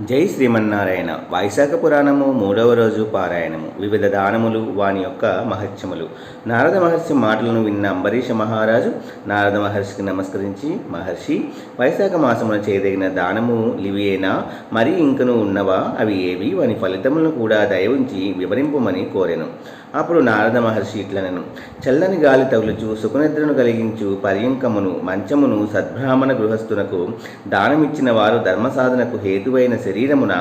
జై శ్రీమన్నారాయణ. వైశాఖ పురాణము మూడవ రోజు పారాయణము. వివిధ దానములు వాని యొక్క మహత్యములు. నారద మహర్షి మాటలను విన్న అంబరీష మహారాజు నారద మహర్షికి నమస్కరించి మహర్షి వైశాఖ మాసమున చేయదగిన దానము లివియేనా? మరి ఇంకను ఉన్నవా? అవి ఏవి? వాని ఫలితములను కూడా దయవుంచి వివరింపమని కోరెను. అప్పుడు నారద మహర్షి ఇట్లనెను చల్లని గాలి తగులుచు సుఖనిద్రను కలిగించు పర్యంకమును మంచమును సద్బ్రాహ్మణ గృహస్థునకు దానమిచ్చిన వారు ధర్మసాధనకు హేతువైన శరీరమున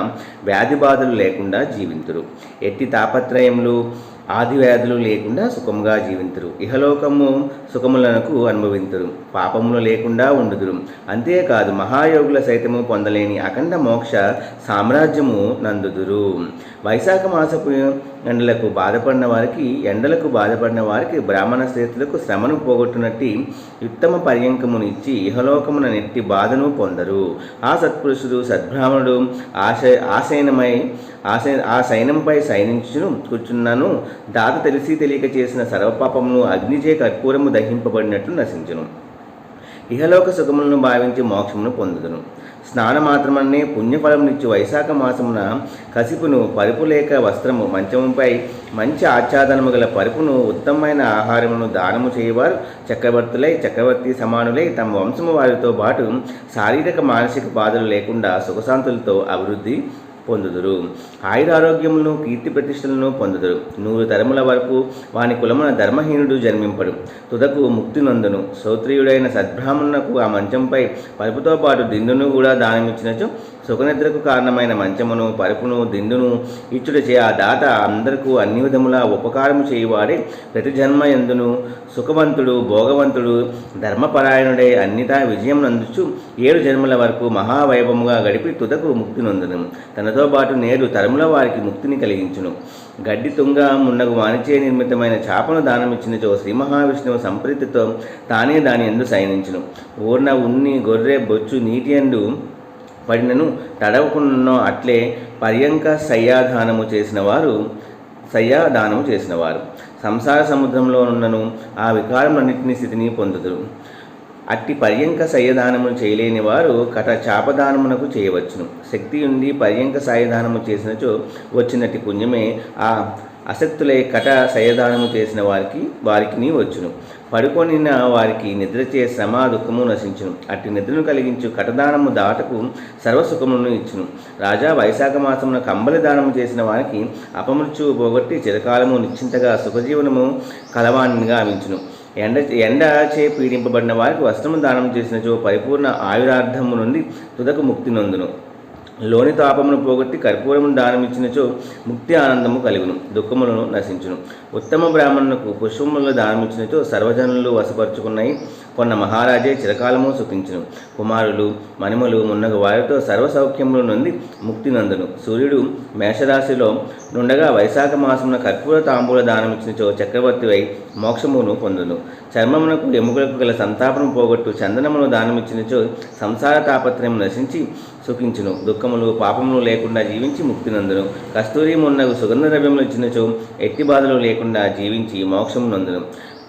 వ్యాధి బాధలు లేకుండా జీవింతురు. ఎట్టి తాపత్రయములు ఆది వ్యాధులు లేకుండా సుఖముగా జీవింతురు. ఇహలోకము సుఖములకు అనుభవింతురు. పాపములు లేకుండా ఉండుదురు. అంతేకాదు మహాయోగుల సైతము పొందలేని అఖండ మోక్ష సామ్రాజ్యము నందుదురు. వైశాఖ మాసపు ఎండలకు బాధపడిన వారికి ఎండలకు బాధపడిన వారికి బ్రాహ్మణ శ్రేష్ఠులకు శ్రమను పోగొట్టునట్టి ఉత్తమ పర్యంకమును ఇచ్చి ఇహలోకమున నెట్టి బాధను పొందరు. ఆ సత్పురుషుడు సద్బ్రాహ్మణుడు ఆశ ఆశయనమై ఆశ ఆ సైన్యంపై సైనించును కూర్చున్నాను. దాత తెలిసి తెలియక చేసిన సర్వపాపమును అగ్నిచే కర్పూరము దహింపబడినట్లు నశించును. ఇహలోక సుఖములను భావించి మోక్షమును పొందుదును. స్నానమాత్రమనే పుణ్యఫలమునిచ్చు వైశాఖ మాసమున కసిపును పరుపు లేక వస్త్రము మంచముపై మంచి ఆచ్ఛాదనము గల పరుపును ఉత్తమమైన ఆహారమును దానము చేయవారు చక్రవర్తులై చక్రవర్తి సమానులై తమ వంశము వారితో పాటు శారీరక మానసిక బాధలు లేకుండా సుఖశాంతులతో అభివృద్ధి పొందుదురు. ఆయురారోగ్యములను కీర్తి ప్రతిష్టలను పొందుదురు. నూరు తరముల వరకు వాని కులమున ధర్మహీనుడు జన్మింపడు. తుదకు ముక్తి నందును. శ్రోత్రియుడైన సద్బ్రాహ్మణునకు ఆ మంచంపై పలుపుతో పాటు దిండును కూడా దానమిచ్చినచో సుఖనిద్రకు కారణమైన మంచమును పరుపును దిండును ఇచ్చుటచే ఆ దాత అందరికూ అన్ని విధముల ఉపకారము చేయువాడే ప్రతి జన్మ ఎందును సుఖవంతుడు భోగవంతుడు ధర్మపరాయణుడే అన్నిటా విజయం నందుచు ఏడు జన్మల వరకు మహావైభవముగా గడిపి తుదకు ముక్తి నొందును. తనతో పాటు నేడు తరముల వారికి ముక్తిని కలిగించును. గడ్డి తుంగ మున్నగు వాణిజ్య నిర్మితమైన చాపను దానమిచ్చినచో శ్రీ మహావిష్ణువు సంప్రీతితో తానే దాని ఎందు సైనించును. ఊర్న ఉన్ని గొర్రె బొచ్చు నీటి ఎందు పడినను తడవకున్నో అట్లే పర్యంక సయ్యాధానము చేసిన వారు శయ్యాదానము చేసినవారు. సంసార సముద్రంలో ఉన్నను ఆ వికారములన్నింటినీ స్థితిని పొందుదురు. అట్టి పర్యంక శయ్యదానము చేయలేని వారు కట చాపదానమునకు చేయవచ్చును. శక్తి ఉండి పర్యంక సాయదానము చేసినచో వచ్చినట్టి పుణ్యమే ఆ అసక్తులై కట శయదానము చేసిన వారికి వారికి వచ్చును. పడుకొనిన వారికి నిద్రచే శ్రమ దుఃఖము నశించును. అట్టి నిద్రను కలిగించు కటదానము దాటకు సర్వసుఖములను ఇచ్చును. రాజా వైశాఖ మాసమున కంబలి దానము చేసిన వారికి అపమృత్యువు పోగొట్టి చిరకాలము నిశ్చింతగా సుఖజీవనము కలవాణిగా అమించును ఎండ ఎండ చే పీడింపబడిన వారికి వస్త్రము దానం చేసినచో పరిపూర్ణ ఆయురార్థము నుండి తుదకు ముక్తి నొందును. లోని తాపమును పోగొట్టి కర్పూరమును దానమిచ్చినచో ముక్తి ఆనందము కలుగును దుఃఖములను నశించును. ఉత్తమ బ్రాహ్మణులకు పుష్పములను దానమిచ్చినచో సర్వజనులు వశపరుచుకున్నాయి. కొన్న మహారాజే చిరకాలము సుఖించును కుమారులు మణిమలు మున్నగు వారితో సర్వ నుండి ముక్తి నందును. సూర్యుడు మేషరాశిలో నుండగా వైశాఖ మాసమున కర్పూర తాంబూల దానమిచ్చినచో చక్రవర్తివై మోక్షమును పొందును. చర్మమునకు ఎముకలకు గల సంతాపను పోగొట్టు చందనమును దానమిచ్చినచో సంసార తాపత్రయం నశించి సుఖించును. దుఃఖములు పాపములు లేకుండా జీవించి ముక్తి నందును. కస్తూరి మున్నగు సుగంధ ద్రవ్యములు ఇచ్చినచో ఎట్టి బాధలు లేకుండా జీవించి మోక్షము నందును.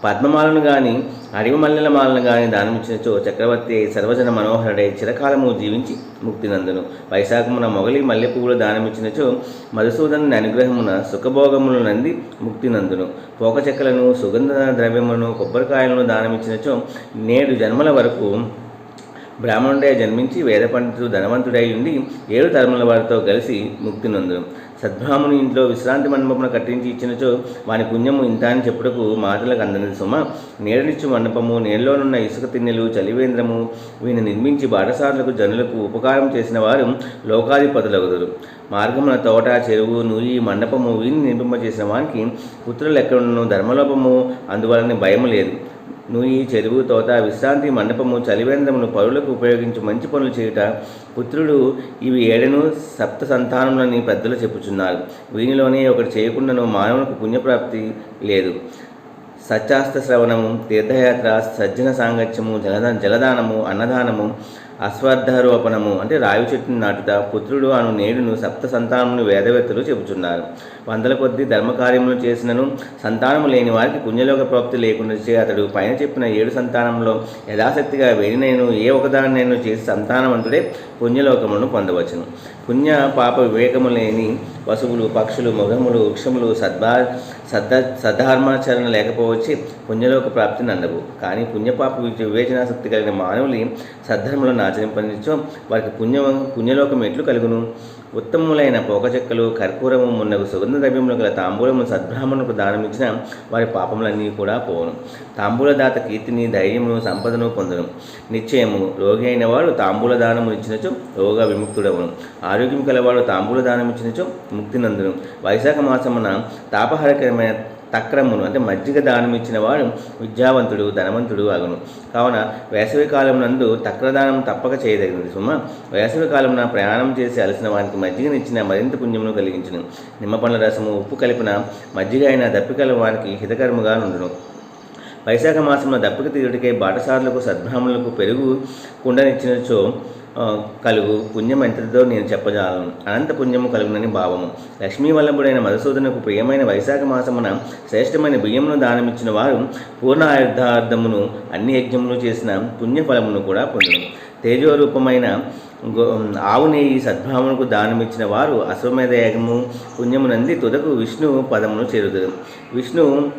పద్మమాలను గాని అడవిమల్లెల మాలను గాని దానమిచ్చినచో చక్రవర్తి సర్వజన మనోహరుడై చిరకాలము జీవించి ముక్తి నందును వైశాఖమున మొగలి మల్లెపువ్వులు దానమిచ్చినచో మధుసూదనుని అనుగ్రహమున సుఖభోగములు నంది ముక్తి నందును పోక చెక్కలను సుగంధ ద్రవ్యములను కొబ్బరికాయలను దానమిచ్చినచో నేడు జన్మల వరకు బ్రాహ్మణుడే జన్మించి వేద పండితుడు ధనవంతుడై ఉండి ఏడు తరముల వారితో కలిసి ముక్తి నొందును. సద్భ్రాముని ఇంట్లో విశ్రాంతి మండపమును కట్టించి ఇచ్చినచో వాని పుణ్యము ఇంత అని చెప్పుటకు మాటలకు అందని సుమ. నీడనిచ్చు మండపము నీళ్ళలోనున్న ఇసుక తిన్నెలు చలివేంద్రము వీని నిర్మించి బాటసారులకు జనులకు ఉపకారం చేసిన వారు లోకాధిపతులగుదురు. మార్గమున తోట చెరువు నూయి మండపము వీని నిర్మింపజేసిన వానికి పుత్రులు ఎక్కడున్నను ధర్మలోపము అందువలన భయము లేదు. నూయి చెరువు తోట విశ్రాంతి మండపము చలివేంద్రమును పరులకు ఉపయోగించి మంచి పనులు చేయుట పుత్రుడు ఇవి ఏడను సప్త సంతానములని పెద్దలు చెప్పుచున్నారు. వీనిలోనే ఒకటి చేయకుండాను మానవునికి పుణ్యప్రాప్తి లేదు. సత్యాస్త్ర శ్రవణము తీర్థయాత్ర సజ్జన సాంగత్యము జలదా జలదానము అన్నదానము అశ్వత్థారోపణము అంటే రావి చెట్టును నాటుట పుత్రుడు అను నేడును సప్త సంతానమును వేదవేత్తలు చెబుతున్నారు. వందల కొద్ది ధర్మకార్యములు చేసినను సంతానము లేని వారికి పుణ్యలోక ప్రాప్తి లేకుండా చే అతడు పైన చెప్పిన ఏడు సంతానంలో యథాశక్తిగా వేడినైను ఏ ఒకదానినైనా చేసి సంతానవంతుడే పుణ్యలోకమును పొందవచ్చును. పుణ్య పాప వివేకము లేని పశువులు పక్షులు మృగములు వృక్షములు సద్భా సద్ద సద్ధర్మాచరణ లేకపోవచ్చి పుణ్యలోక ప్రాప్తిని అందవు కానీ పుణ్యపాప వివేచనాశక్తి కలిగిన మానవులు సద్ధర్మలను ఆచరింపనిచ్చో వారికి పుణ్య పుణ్యలోకం ఎట్లు కలుగును? ఉత్తములైన పోకచెక్కలు కర్పూరము మున్నగు సుగంధ ద్రవ్యములు గల తాంబూలము సద్బ్రాహ్మణులకు దానమిచ్చిన వారి పాపములన్నీ కూడా పోవును. తాంబూలదాత కీర్తిని ధైర్యమును సంపదను పొందును. నిశ్చయము రోగి అయిన వాడు తాంబూల దానము ఇచ్చినచో రోగ విముక్తుడవును ఆరోగ్యం కలవాడు తాంబూల దానం ఇచ్చినచో ముక్తి నందును. వైశాఖ మాసమున తాపహరకరమైన తక్రమును అంటే మజ్జిగ దానం ఇచ్చిన వాడు విద్యావంతుడు ధనవంతుడు అగును. కావున వేసవి కాలం నందు తక్రదానం తప్పక చేయదగినది. సుమ వేసవి కాలమున ప్రయాణం చేసి అలసిన వారికి మజ్జిగనిచ్చిన మరింత పుణ్యమును కలిగించును. నిమ్మ పండ్ల రసము ఉప్పు కలిపిన మజ్జిగ అయిన దప్పికల వారికి హితకరముగా నుండును. వైశాఖ మాసంలో దప్పిక తీరుడికై బాటసారులకు సద్బ్రాహ్మణులకు పెరుగు కుండనిచ్చినచో కలుగు పుణ్యం ఎంతటిదో నేను చెప్పజాలను. అనంత పుణ్యము కలుగునని భావము. లక్ష్మీ వల్లభుడైన మధుసూదనకు ప్రియమైన వైశాఖ మాసమున శ్రేష్టమైన బియ్యమును దానమిచ్చిన వారు పూర్ణ ఆయుర్ధార్థమును అన్ని యజ్ఞములు చేసిన పుణ్యఫలమును కూడా పొందును. తేజోరూపమైన గో- ఆవు నెయ్యి సద్భావనకు దానమిచ్చిన వారు అశ్వమేధ యజ్ఞము పుణ్యమునంది తుదకు విష్ణు పదమును చేరుదురు. విష్ణు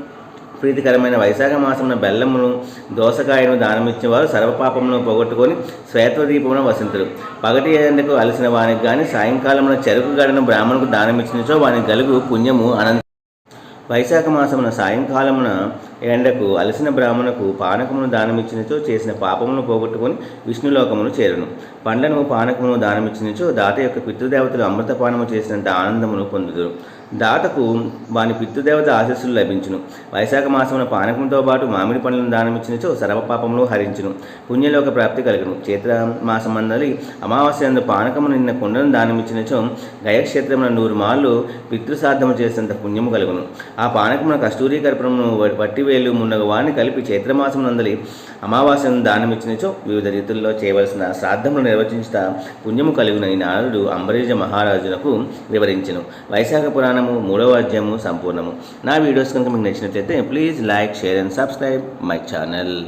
ప్రీతికరమైన వైశాఖ మాసమున బెల్లమును దోసకాయను దానమిచ్చిన వారు సర్వపాపమును పోగొట్టుకొని శ్వేతదీపమున వసింతులు పగటి ఎండకు అలసిన వానికి కానీ సాయంకాలమున చెరుకు గడను బ్రాహ్మణుకు దానమిచ్చినచో వానికి గలుగు పుణ్యము అనంత. వైశాఖ మాసమున సాయంకాలమున ఎండకు అలసిన బ్రాహ్మణకు పానకమును దానమిచ్చినచో చేసిన పాపమును పోగొట్టుకొని విష్ణులోకమును చేరును. పండ్లను పానకమును దానమిచ్చినచో దాత యొక్క పితృదేవతలు అమృతపానము చేసినంత ఆనందమును పొందుదురు. దాతకు వాని పితృదేవత ఆశస్సులు లభించును. వైశాఖ మాసమున పానకంతో పాటు మామిడి పండ్లను దానమిచ్చినచో సర్వపాపములు హరించును. పుణ్యలోక ప్రాప్తి కలుగును. చైత్ర మాసమందలి అమావాస్య అందు పానకము నిన్న కుండను దానమిచ్చినచో గయక్షేత్రమున నూరు మార్లు పితృసాధము చేసినంత పుణ్యము కలుగును. ఆ పానకమున కస్తూరీ కర్పణమును బట్టి వేలు మున్నగ వారిని కలిపి చైత్రమాసమునందలి అమావాస్యను దానమిచ్చినచో వివిధ రీతుల్లో చేయవలసిన శ్రాద్ధములు నిర్వచించుట పుణ్యము కలిగిన ఈ నారదుడు అంబరీజ మహారాజునకు వివరించను. వైశాఖ పురాణము మూడవ అధ్యాయము సంపూర్ణము. నా వీడియోస్ కనుక మీకు నచ్చినట్లయితే please like share and subscribe my channel.